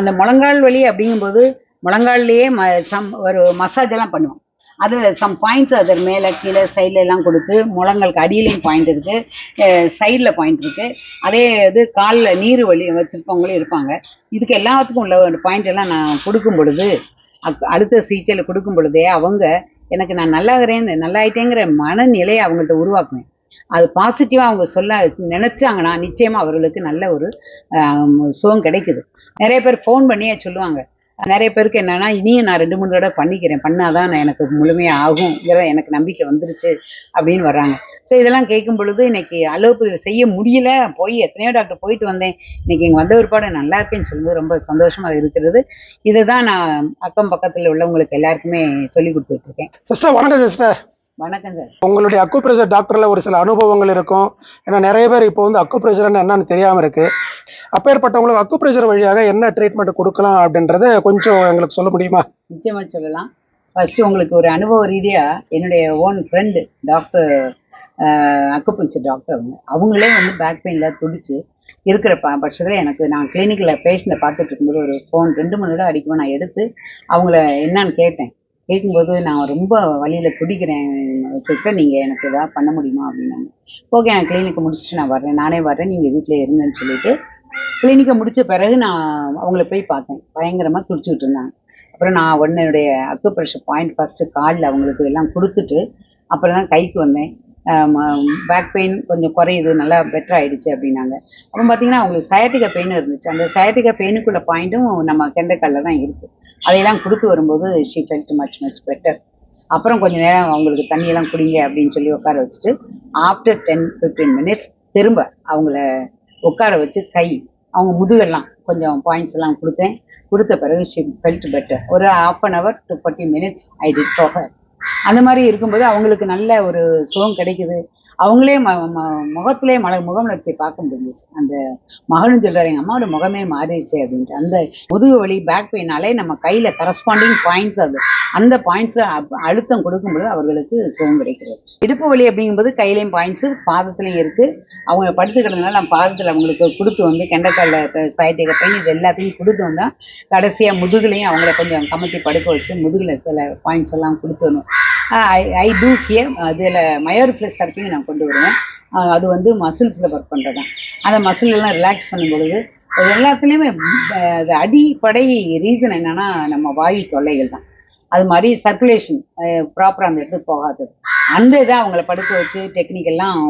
அந்த முழங்கால் வலி அப்படிங்கும்போது முழங்கால்லையே ம சம் ஒரு மசாஜ் எல்லாம் பண்ணுவோம் அது சம் பாயிண்ட்ஸ் அது மேலே கீழே சைடில் எல்லாம் கொடுத்து முழங்களுக்கு அடியிலையும் பாயிண்ட் இருக்குது சைடில் பாயிண்ட் இருக்குது அதே இது காலில் நீர் வலி வச்சிருப்பவங்களும் இருப்பாங்க. இதுக்கு எல்லாத்துக்கும் உள்ள ஒரு பாயிண்ட் எல்லாம் நான் கொடுக்கும் பொழுது அக்- அடுத்த சிகிச்சையில் கொடுக்கும் பொழுதே அவங்க எனக்கு நான் நல்லாகிறேன் நல்லாயிட்டேங்கிற மனநிலையை அவங்கள்ட்ட உருவாக்குவேன். அது பாசிட்டிவாக அவங்க சொல்ல நினச்சாங்கன்னா நிச்சயமாக அவர்களுக்கு நல்ல ஒரு சுகம் கிடைக்குது. நிறைய பேர் ஃபோன் பண்ணியே சொல்லுவாங்க. நிறைய பேருக்கு என்னன்னா இனியும் நான் ரெண்டு மூணு தடவை பண்ணிக்கிறேன். பண்ணாதான் நான் எனக்கு முழுமையாக ஆகும். இதெல்லாம் எனக்கு நம்பிக்கை வந்துருச்சு அப்படின்னு வர்றாங்க. ஸோ இதெல்லாம் கேட்கும் பொழுது இன்னைக்கு அலோபதியில் செய்ய முடியல. போய் எத்தனையோ டாக்டர் போயிட்டு வந்தேன். இன்னைக்கு இங்கே வந்த ஒருபாடு நல்லா இருக்கேன்னு சொல்லும்போது ரொம்ப சந்தோஷமாக இருக்கிறது. இதை தான் நான் அக்கம் பக்கத்தில் உள்ளவங்களுக்கு எல்லாருக்குமே சொல்லி கொடுத்துட்டு இருக்கேன். சிஸ்டர் வணக்கம் சிஸ்டர் வணக்கம் சார். உங்களுடைய அக்குப்ரெஷர் டாக்டர்ல ஒரு சில அனுபவங்கள் இருக்கும். ஏன்னா நிறைய பேர் இப்போ வந்து அக்குப்ரெஷர்னு என்னன்னு தெரியாம இருக்கு. அப்பேற்பட்டவங்களுக்கு அக்குப்ரெஷர் வழியாக என்ன ட்ரீட்மெண்ட் கொடுக்கலாம் அப்படின்றத கொஞ்சம் எங்களுக்கு சொல்ல முடியுமா? நிச்சயமா சொல்லலாம். ஃபர்ஸ்ட் உங்களுக்கு ஒரு அனுபவ ரீதியா என்னுடைய own friend doctor acupuncture doctor அவங்க. அவங்களே வந்து பேக் பெயினில் துடிச்சு இருக்கிற ப பட்சத்தில் எனக்கு நான் கிளினிக்கில் பேஷண்ட்டை பார்த்துட்டு இருக்கும்போது ஒரு ஃபோன் ரெண்டு மணி நேரம் அடிக்கும் நான் எடுத்து அவங்கள என்னன்னு கேட்டேன். கேட்கும்போது நான் ரொம்ப வழியில் பிடிக்கிறேன். சிஸ்டர் நீங்கள் எனக்கு ஏதாவது பண்ண முடியுமா அப்படின்னாங்க. ஓகே நான் கிளினிக்கை முடிச்சுட்டு நான் வர்றேன். நானே வர்றேன். நீங்கள் வீட்டில் இருங்கன்னு சொல்லிட்டு கிளினிக்கை முடித்த பிறகு நான் அவங்கள போய் பார்த்தேன். பயங்கரமாக துடிச்சுட்டு இருந்தாங்க அப்புறம் நான் உடனே என்னுடைய அக்குப்ரெஷர் பாயிண்ட் ஃபஸ்ட்டு காலில் அவங்களுக்கு எல்லாம் கொடுத்துட்டு அப்புறம் தான் கைக்கு வந்தேன். பேக் பெயின் கொஞ்சம் குறையுது நல்லா பெட்டர் ஆயிடுச்சு அப்படின்னாங்க. அப்புறம் பார்த்தீங்கன்னா அவங்களுக்கு சயாட்டிகா பெயின் இருந்துச்சு. அந்த சயாட்டிகா பெயினுக்குள்ள பாயிண்ட்டும் நம்ம கெண்டக்கல்ல தான் இருக்குது அதையெல்லாம் கொடுத்து வரும்போது she felt much much better அப்புறம் கொஞ்ச நேரம் அவங்களுக்கு தண்ணியெல்லாம் குடிங்க அப்படின்னு சொல்லி உட்கார வச்சுட்டு ஆஃப்டர் டென் ஃபிஃப்டீன் மினிட்ஸ் திரும்ப அவங்கள உட்கார வச்சு கை அவங்க முதுகெல்லாம் கொஞ்சம் பாயிண்ட்ஸ் எல்லாம் கொடுத்தேன். கொடுத்த பிறகு ஷி ஃபெல்ட் பெட்டர் ஒரு half an hour to forty minutes I did for அந்த மாதிரி இருக்கும்போது அவங்களுக்கு நல்ல ஒரு சுகம் கிடைக்குது. அவங்களே ம ம முகத்திலே மல முகமலர்ச்சியை பார்க்க முடிஞ்சிச்சு. அந்த மகளும் சொல்றாரு எங்க அம்மாவோட முகமே மாறிடுச்சு அப்படின்ட்டு. அந்த முதுகு வலி பேக் பெயினாலே நம்ம கையில கரஸ்பாண்டிங் பாயிண்ட்ஸ் அது. அந்த பாயிண்ட்ஸ் அழுத்தம் கொடுக்கும்போது அவர்களுக்கு சுகம் கிடைக்கிறது. இடுப்பு வலி அப்படிங்கும்போது கையிலையும் பாயிண்ட்ஸ் பாதத்துலையும் இருக்கு. அவங்க படுத்து கிடந்தனால நம்ம பாதத்தில் அவங்களுக்கு கொடுத்து வந்து கெண்டக்கால சைட்டிக பெயின் இது எல்லாத்தையும் கொடுத்து வந்தால் கடைசியா முதுகுலையும் அவங்கள கொஞ்சம் கமத்தி படுக்க வச்சு முதுகில் சில பாயிண்ட்ஸ் எல்லாம் கொடுத்துடணும். ஐ ஐ டூ ஹியர் அதில் மயோரிஃப்ளெக்ஸ் தெரப்பியும் நான் கொண்டு வருவேன். அது வந்து மசில்ஸில் ஒர்க் பண்ணுறது அந்த மசில் எல்லாம் ரிலாக்ஸ் பண்ணும் பொழுது அது எல்லாத்துலேயுமே அது அடிப்படை ரீசன் என்னென்னா நம்ம வாயு தொல்லைகள் தான் அது மாதிரி சர்க்குலேஷன் ப்ராப்பராக அந்த இடத்துக்கு போகாதது அந்த இதை அவங்கள படுக்க வச்சு டெக்னிக்கெல்லாம்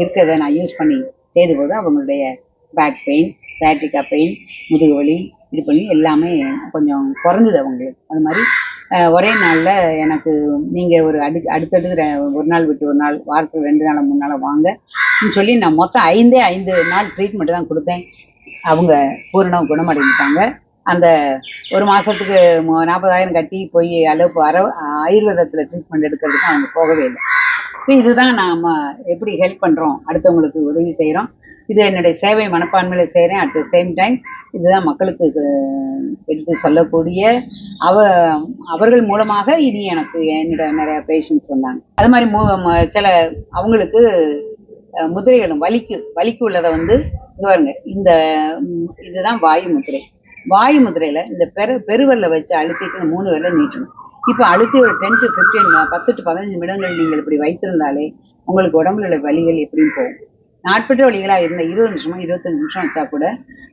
இருக்கிறத நான் யூஸ் பண்ணி செய்த போது அவங்களுடைய பேக் பெயின் பேட்ரிக்கா பெயின் முதுகு வலி இது பண்ணி எல்லாமே கொஞ்சம் குறைஞ்சது அவங்களுக்கு. அது மாதிரி ஒரே நாளில் எனக்கு நீங்கள் ஒரு அடு அடுத்தடுத்து ஒரு நாள் விட்டு ஒரு நாள் வாரத்துக்கு ரெண்டு நாள் மூணு நாள் வாங்க. சொல்லி நான் மொத்தம் ஐந்தே ஐந்து நாள் ட்ரீட்மெண்ட் தான் கொடுத்தேன். அவங்க பூரணம் குணமடைஞ்சிட்டாங்க அந்த ஒரு மாதத்துக்கு நாற்பதாயிரம் கட்டி போய் அளவு அர ஆயுர்வேதத்தில் ட்ரீட்மெண்ட் எடுக்கிறதுக்கு அவங்க போகவே இல்லை. ஸோ இதுதான் நாம் எப்படி ஹெல்ப் பண்ணுறோம் அடுத்தவங்களுக்கு உதவி செய்கிறோம் இது என்னுடைய சேவை மனப்பான்மையில் செய்கிறேன் அட் த சேம் டைம் இதுதான் மக்களுக்கு எடுத்து சொல்லக்கூடிய அவ அவர்கள் மூலமாக இனி எனக்கு என்னோட நிறைய பேஷண்ட்ஸ் வந்தாங்க. அது மாதிரி மூ சில அவங்களுக்கு முதிரைகளும் வலிக்கு வலிக்கு உள்ளதை வந்து இங்கே பாருங்க இந்த இதுதான் வாயு முதிரை. வாயு முதிரையில் இந்த பெரு பெருவரில் வச்சு அழுத்திட்டு மூணு வரல நீட்டணும். இப்போ அழுத்தி ஒரு டென் டு ஃபிஃப்டீன் பத்து டு பதினஞ்சு நிமிடங்கள் நீங்கள் இப்படி வைத்திருந்தாலே உங்களுக்கு உடம்புல உள்ள வலிகள் எப்படின்னு போகும். நாட்பட்ட வழிகளாக இருந்த இருபது நிமிஷமா இருபத்தஞ்சு நிமிஷம் வச்சா கூட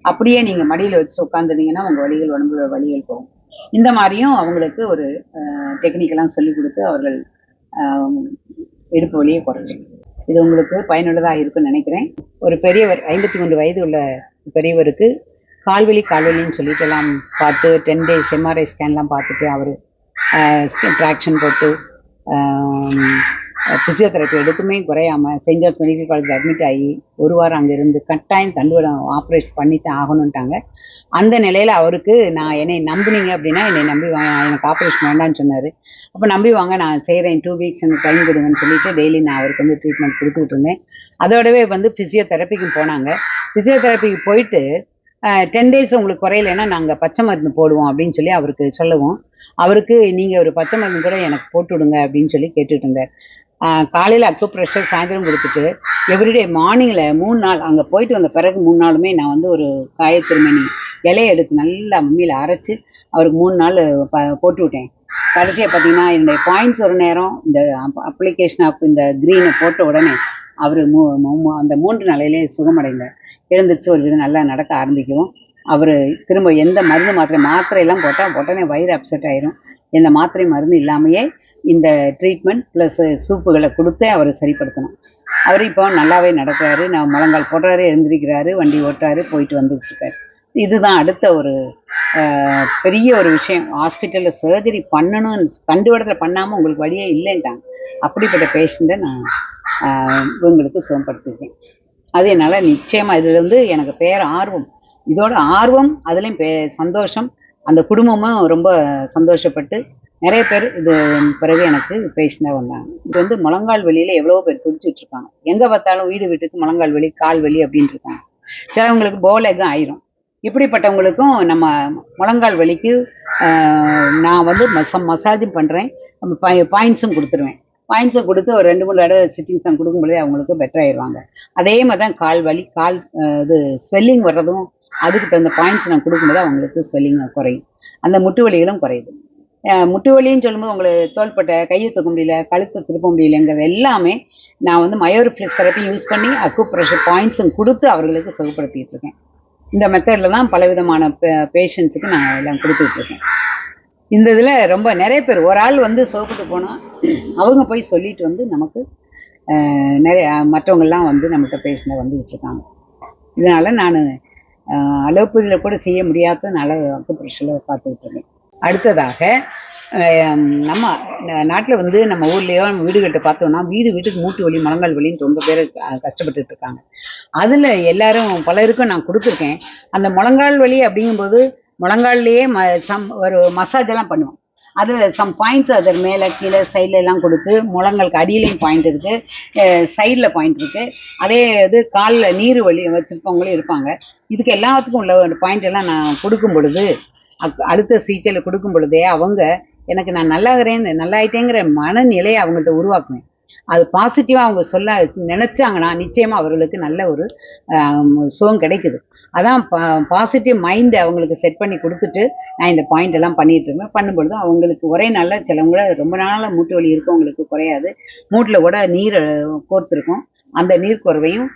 அப்படியே நீங்கள் மடியில் வச்சு உட்காந்துருந்தீங்கன்னா உங்கள் வழிகள் உடம்புல வழிகள் போகும். இந்த மாதிரியும் அவங்களுக்கு ஒரு டெக்னிக்கெல்லாம் சொல்லி கொடுத்து அவர்கள் இடுப்பு வழியை குறைச்சிக்கணும் இது உங்களுக்கு பயனுள்ளதாக இருக்குன்னு நினைக்கிறேன். ஒரு பெரியவர் ஐம்பத்தி மூன்று வயது உள்ள பெரியவருக்கு கால்வெளி கால்வெளின்னு சொல்லிட்டு எல்லாம் பார்த்து டென் டேஸ் எம்ஆர்ஐ ஸ்கேன்லாம் பார்த்துட்டு அவர் ஸ்கின் ட்ராக்ஷன் போட்டு ஃபிசியோதெரப்பி எடுக்குமே குறையாம Saint George medical college admit ஆகி ஒரு வாரம் அங்கே இருந்து கட்டாயம் தண்டுவடம் ஆப்ரேஷன் பண்ணிட்டு ஆகணுன்ட்டாங்க அந்த நிலையில் அவருக்கு நான் என்னை நம்புனீங்க அப்படின்னா என்னை நம்பி வாங்க எனக்கு ஆப்ரேஷன் வேண்டாம்னு சொன்னார். அப்போ நம்பி வாங்க நான் செய்கிறேன் டூ வீக்ஸ் எனக்கு டைம் கொடுங்கன்னு சொல்லிட்டு டெய்லி நான் அவருக்கு வந்து ட்ரீட்மெண்ட் கொடுத்துட்டு இருந்தேன். அதோடவே வந்து ஃபிசியோதெரப்பிக்கு போனாங்க. ஃபிசியோதெரப்பிக்கு போயிட்டு டென் டேஸ் உங்களுக்கு குறையலைன்னா நாங்கள் பச்சை மருந்து போடுவோம் அப்படின்னு சொல்லி அவருக்கு சொல்லுவோம். அவருக்கு நீங்கள் ஒரு பச்சை மருந்து கூட எனக்கு போட்டு விடுங்க அப்படின்னு சொல்லி கேட்டுட்டு இருந்தார். காலையில் அக்யூப்ரெஷர் சாயந்தரம் கொடுத்துட்டு எவ்ரிடே மார்னிங்கில் மூணு நாள் அங்கே போயிட்டு வந்த பிறகு மூணு நாளுமே நான் வந்து ஒரு காயத்திருமணி இலையை எடுத்து நல்லா மம்மியில் அரைச்சி அவருக்கு மூணு நாள் ப போட்டு விட்டேன். கடைசியாக பார்த்தீங்கன்னா என்னுடைய பாயிண்ட்ஸ் ஒரு நேரம் இந்த அப்ளிகேஷன் ஆஃப் இந்த க்ரீனை போட்ட உடனே அவர் மூ அந்த மூன்று நாளையிலே சுகமடைந்தார். எழுந்திரிச்சு ஒரு விதம் நல்லா நடக்க ஆரம்பிக்கும் அவர் திரும்ப எந்த மருந்து மாத்திரை மாத்திரையெல்லாம் போட்டால் உடனே வயிறு அப்செட் ஆயிரும். எந்த மாத்திரை மருந்து இல்லாமையே இந்த ட்ரீட்மெண்ட் ப்ளஸ் சூப்புகளை கொடுத்தே அவரை சரிப்படுத்தணும். அவர் இப்போ நல்லாவே நடக்கிறாரு நான் முழங்கால் போடுறாரு எழுந்திரிக்கிறாரு வண்டி ஓட்டுறாரு போயிட்டு வந்துட்டுருக்காரு இதுதான் அடுத்த ஒரு பெரிய ஒரு விஷயம். ஹாஸ்பிட்டலில் சர்ஜரி பண்ணணும்னு கண்டு இடத்துல பண்ணாமல் உங்களுக்கு வழியே இல்லைன்ட்டாங்க. அப்படிப்பட்ட பேஷண்ட்டை நான் உங்களுக்கு சுகப்படுத்திருக்கேன். அது என்னால் நிச்சயமாக இதில் வந்து எனக்கு பேர் ஆர்வம். இதோட ஆர்வம் அதுலேயும் பே சந்தோஷம் அந்த குடும்பமும் ரொம்ப சந்தோஷப்பட்டு நிறைய பேர் இது பிறகு எனக்கு பேஷண்டாக வந்தாங்க. இது வந்து முழங்கால் வலியில் எவ்வளோ பேர் துடிச்சிட்டு இருக்காங்க எங்கே பார்த்தாலும் வீடு வீட்டுக்கு முழங்கால் வலி கால் வலி அப்படின்ட்டு இருக்காங்க சிலவங்களுக்கு போலகம் ஆயிரும். இப்படிப்பட்டவங்களுக்கும் நம்ம முழங்கால் வலிக்கு நான் வந்து மச மசாஜும் பண்ணுறேன் பாயிண்ட்ஸும் கொடுத்துருவேன். பாயிண்ட்ஸும் கொடுத்து ஒரு ரெண்டு மூணு தடவை சிட்டிங்ஸ் தான் கொடுக்கும்பொழுதே அவங்களுக்கு பெட்டர் ஆயிடுவாங்க. அதே மாதிரி தான் கால் வலி கால் இது ஸ்வெல்லிங் வர்றதும் அதுக்கு தகுந்த பாயிண்ட்ஸ் நான் கொடுக்கும்போது அவங்களுக்கு ஸ்வெல்லிங் குறையும். அந்த முட்டு வலிகளும் குறையுது. முட்டு வலின்னு சொல்லும்போது உங்களுக்கு தோள்பட்டை கையை தூக்க முடியல கழுத்தை திருப்ப முடியலங்கிறது எல்லாமே நான் வந்து மயோரிஃப்ளெக்ஸ் தெரப்பி யூஸ் பண்ணி அக்கு ப்ரெஷர் பாயிண்ட்ஸும் கொடுத்து அவர்களுக்கு சுகப்படுத்திட்டு இருக்கேன். இந்த மெத்தடில் தான் பலவிதமான பேஷண்ட்ஸுக்கு நான் எல்லாம் கொடுத்துட்ருக்கேன் இந்த இதில் ரொம்ப நிறைய பேர் ஒரு ஆள் வந்து சோப்பிட்டு போனால் அவங்க போய் சொல்லிட்டு வந்து நமக்கு நிறைய மற்றவங்கள்லாம் வந்து நம்மகிட்ட பேஷண்ட்டை வந்துக்கிட்டு இருக்காங்க இதனால் நான் அலோபதியில் கூட செய்ய முடியாததுனால அக்குப்ரெஷரில் பார்த்துக்கிட்டு இருக்கேன் அடுத்ததாக நம்ம நாட்டில் வந்து நம்ம ஊர்லேயோ நம்ம வீடுகள்கிட்ட பார்த்தோம்னா வீடு வீட்டுக்கு மூட்டு வலி முழங்கால் வலின்னு ரொம்ப பேர் கஷ்டப்பட்டுட்டு இருக்காங்க. அதில் எல்லாரும் பலருக்கும் நான் கொடுத்துருக்கேன். அந்த முழங்கால் வலி அப்படிங்கும்போது முழங்கால்லையே ம சம் ஒரு மசாஜ் எல்லாம் பண்ணுவோம். அதில் சம் பாயிண்ட்ஸ் அது மேலே கீழே சைடில் எல்லாம் கொடுத்து முழங்களுக்கு அடியிலையும் பாயிண்ட் இருக்குது சைடில் பாயிண்ட் இருக்குது அதே இது காலில் நீர் வலி வச்சுருப்பவங்களும் இருப்பாங்க. இதுக்கு எல்லாத்துக்கும் உள்ள ஒரு பாயிண்ட் எல்லாம் நான் கொடுக்கும் பொழுது அக்- அழுத்த சிகிச்சையில் கொடுக்கும் பொழுதே அவங்க எனக்கு நான் நல்லாகிறேன் நல்லாயிட்டேங்கிற மனநிலையை அவங்கள்ட்ட உருவாக்குவேன். அது பாசிட்டிவாக அவங்க சொல்ல நினச்சாங்கன்னா நிச்சயமாக அவர்களுக்கு நல்ல ஒரு சுகம் கிடைக்குது. அதான் பாசிட்டிவ் மைண்ட் அவங்களுக்கு செட் பண்ணி கொடுத்துட்டு நான் இந்த பாயிண்ட் எல்லாம் பண்ணிட்டு இருப்பேன் பண்ணும்பொழுது அவங்களுக்கு ஒரே நாளில் சிலவங்கள ரொம்ப நாளாக மூட்டு வலி இருக்கவங்களுக்கு குறையாது. மூட்டில் கூட நீர் கோர்த்துருக்கும். அந்த நீர் குறவையும்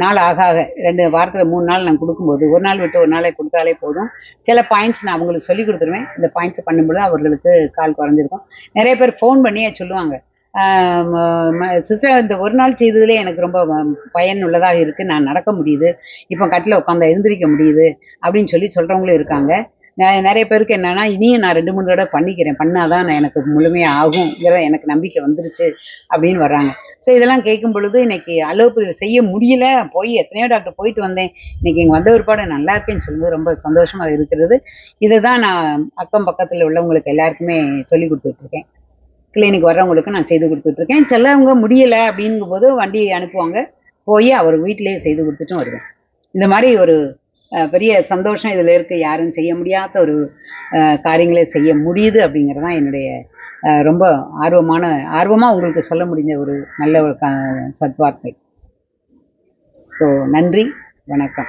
நாள் ஆக ஆக ரெண்டு வாரத்தில் மூணு நாள் நான் கொடுக்கும்போது ஒரு நாள் விட்டு ஒரு நாளை கொடுத்தாலே போதும். சில பாயிண்ட்ஸ் நான் அவங்களுக்கு சொல்லி கொடுத்துருவேன். இந்த பாயிண்ட்ஸ் பண்ணும்பொழுது அவர்களுக்கு கால் குறைஞ்சிருக்கும். நிறைய பேர் ஃபோன் பண்ணியே சொல்லுவாங்க. சிஸ்டர் இந்த ஒரு நாள் செய்ததுலேயே எனக்கு ரொம்ப பயனுள்ளதாக இருக்குது நான் நடக்க முடியுது. இப்போ கட்டில் உட்காந்து எழுந்திரிக்க முடியுது அப்படின்னு சொல்லி சொல்கிறவங்களும் இருக்காங்க. நிறைய பேருக்கு என்னன்னா இனியும் நான் ரெண்டு மூணு தடவை பண்ணிக்கிறேன். பண்ணாதான் நான் எனக்கு முழுமையாக ஆகுங்கிற எனக்கு நம்பிக்கை வந்துருச்சு அப்படின்னு வர்றாங்க. ஸோ இதெல்லாம் கேட்கும் பொழுது இன்னைக்கு அலோபதியில் செய்ய முடியல. போய் எத்தனையோ டாக்டர் போயிட்டு வந்தேன். இன்னைக்கு இங்கே வந்த ஒருபாடு நல்லா இருக்கேன்னு சொல்லும்போது ரொம்ப சந்தோஷமாக இருக்கிறது. இதை தான் நான் அக்கம் பக்கத்தில் உள்ளவங்களுக்கு எல்லாருக்குமே சொல்லி கொடுத்துட்ருக்கேன் கிளினிக் வர்றவங்களுக்கு நான் செய்து கொடுத்துட்ருக்கேன். சிலவங்க முடியலை அப்படிங்கும்போது வண்டி அனுப்புவாங்க. போய் அவர் வீட்டிலேயே செய்து கொடுத்துட்டும் வருவேன். இந்த மாதிரி ஒரு பெரிய சந்தோஷம் இதில் இருக்க. யாரும் செய்ய முடியாத ஒரு காரியங்களே காரியங்களை செய்ய முடியுது அப்படிங்கிறது தான் என்னுடைய ரொம்ப ஆர்வமான ஆர்வமாக உங்களுக்கு சொல்ல முடிஞ்ச ஒரு நல்ல ஒரு க- சத்வார்த்தை. ஸோ நன்றி. வணக்கம்.